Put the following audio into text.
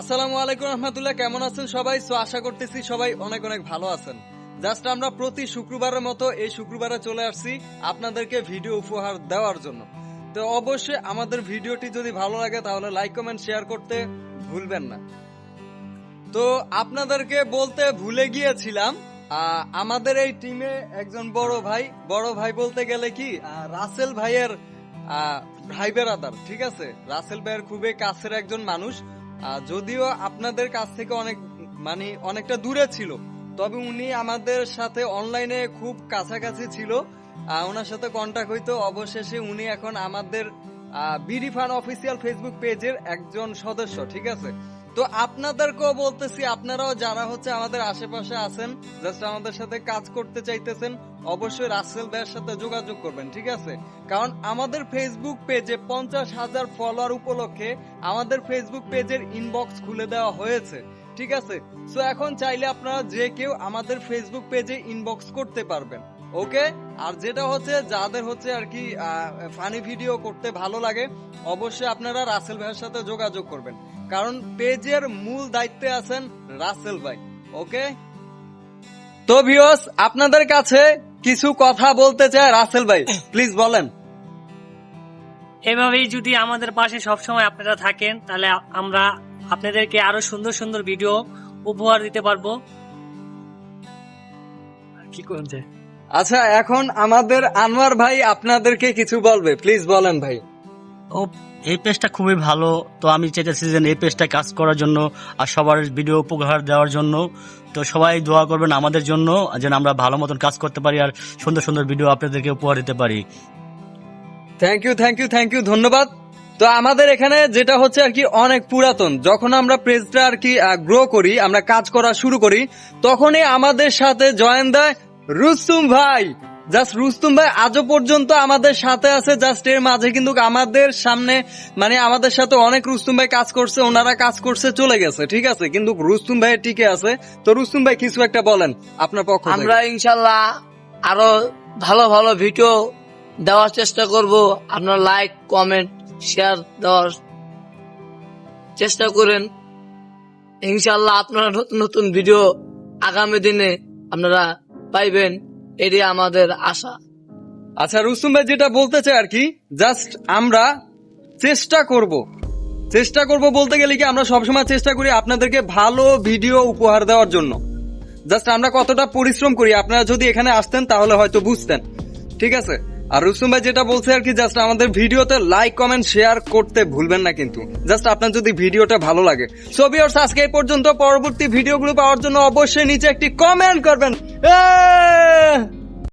আসসালামু আলাইকুম রহমতুল্লাহ, কেমন আছেন সবাই? সো আশা করতেছি সবাই অনেক অনেক ভালো আছেন। জাস্ট আমরা প্রতি শুক্রবারের মতো এই শুক্রবারে চলে আসছি আপনাদেরকে ভিডিও উপহার দেওয়ার জন্য। তো অবশ্যই আমাদের ভিডিওটি যদি ভালো লাগে তাহলে লাইক কমেন্ট শেয়ার করতে ভুলবেন না। তো আপনাদেরকে বলতে ভুলে গিয়েছিলাম আমাদের এই টিমে একজন বড় ভাই বড় ভাই বলতে গেলে কি রাসেল ভাইয়ের ভাই বেরাদার ঠিক আছে? রাসেল ভাইয়ের খুবই কাছের একজন মানুষ। যদিও আপনাদের কাছ থেকে অনেক মানে অনেকটা দূরে ছিল, তবে উনি আমাদের সাথে অনলাইনে খুব কাছাকাছি ছিল ওনার সাথে কন্ট্যাক্ট হইতো। অবশেষে উনি এখন আমাদের বিডি ফান অফিসিয়াল ফেসবুক পেজের একজন সদস্য, ঠিক আছে? তো আপনাদেরকেও বলতেছি, আপনারাও যারা হচ্ছে আমাদের আশেপাশে আছেন জাস্ট আমাদের সাথে কাজ করতে চাইতেছেন, অবশ্যই রাসেল ভাইয়ের সাথে যোগাযোগ করবেন, ঠিক আছে? কারণ আমাদের ফেসবুক পেজে পঞ্চাশ হাজার ফলোয়ার উপলক্ষে আমাদের ফেসবুক পেজের ইনবক্স খুলে দেওয়া হয়েছে, ঠিক আছে? সো এখন চাইলে আপনারা যে কেউ আমাদের ফেসবুক পেজে ইনবক্স করতে পারবেন, ওকে? আর যেটা হচ্ছে, যাদের হচ্ছে আর কি ফানি ভিডিও করতে ভালো লাগে, অবশ্যই আপনারা রাসেল ভাইয়ের সাথে যোগাযোগ করবেন। কারণ পেজের মূল দায়িত্বে আছেন রাসেল ভাই ওকে? তো ভিউস আপনাদের কাছে কিছু কথা বলতে চায় রাসেল ভাই প্লিজ বলেন। এভাবেই যদি আমাদের পাশে সবসময় আপনারা থাকেন তাহলে আমরা আপনাদেরকে আরও সুন্দর সুন্দর ভিডিও উপহার দিতে পারব। কি করছে আচ্ছা এখন আমাদের আনোয়ার ভাই আপনাদেরকে কিছু বলবে প্লিজ বলেন ভাই। ও, এই পেজটা খুবই ভালো। তো আমি চাইতেছি যে এই পেজটা কাজ করার জন্য আর সবার ভিডিও উপহার দেওয়ার জন্য। তো সবাই দোয়া করবেন আমাদের জন্য, যেন আমরা ভালো মতন কাজ করতে পারি আর সুন্দর সুন্দর ভিডিও আপনাদেরকে উপহার দিতে পারি। Thank you thank you thank you ধন্যবাদ। তো আমাদের এখানে যেটা হচ্ছে আর কি, অনেক পুরাতন। যখন আমরা পেজটা আর কি গ্রো করি, আমরা কাজ করা শুরু করি, তখনই আমাদের সাথে জয়েন দেয় রুস্তুম ভাই। জাস্ট রুস্তুম ভাই আজও পর্যন্ত আমাদের সাথে আছে, জাস্ট এর মাঝে কিন্তু আমাদের সামনে মানে আমাদের সাথে অনেক রুস্তুম ভাই কাজ করছে, ওনারা কাজ করছে, চলে গেছে, ঠিক আছে? কিন্তু রুস্তুম ভাই টিকে আছে। তো রুস্তুম ভাই, কিছু একটা বলেন আপনার পক্ষ আমরা ইনশাল্লাহ আরও ভালো ভালো ভিডিও দেওয়ার চেষ্টা করব। আপনার লাইক কমেন্ট শেয়ার দেওয়ার চেষ্টা করেন। ইনশাল্লাহ আপনারা নতুন নতুন ভিডিও আগামী দিনে আপনারা পাইবেন। এটি আমাদের আশা। আচ্ছা রুসুম ভাই যেটা বলতে চাই আর কি জাস্ট আমরা চেষ্টা করব। চেষ্টা করব বলতে গেলে কি, আমরা সবসময় চেষ্টা করি আপনাদেরকে ভালো ভিডিও উপহার দেওয়ার জন্য। জাস্ট আমরা কতটা পরিশ্রম করি, আপনারা যদি এখানে আসতেন তাহলে হয়তো বুঝতেন। ঠিক আছে? আর রুসুম ভাই যেটা বলছে আর কি জাস্ট আমাদের ভিডিওতে লাইক কমেন্ট শেয়ার করতে ভুলবেন না কিন্তু। জাস্ট আপনার যদি ভিডিওটা ভালো লাগে। ছবি ওর আজকে এই পর্যন্ত। পরবর্তী ভিডিওগুলো পাওয়ার জন্য অবশ্যই নিচে একটি কমেন্ট করবেন। 哎。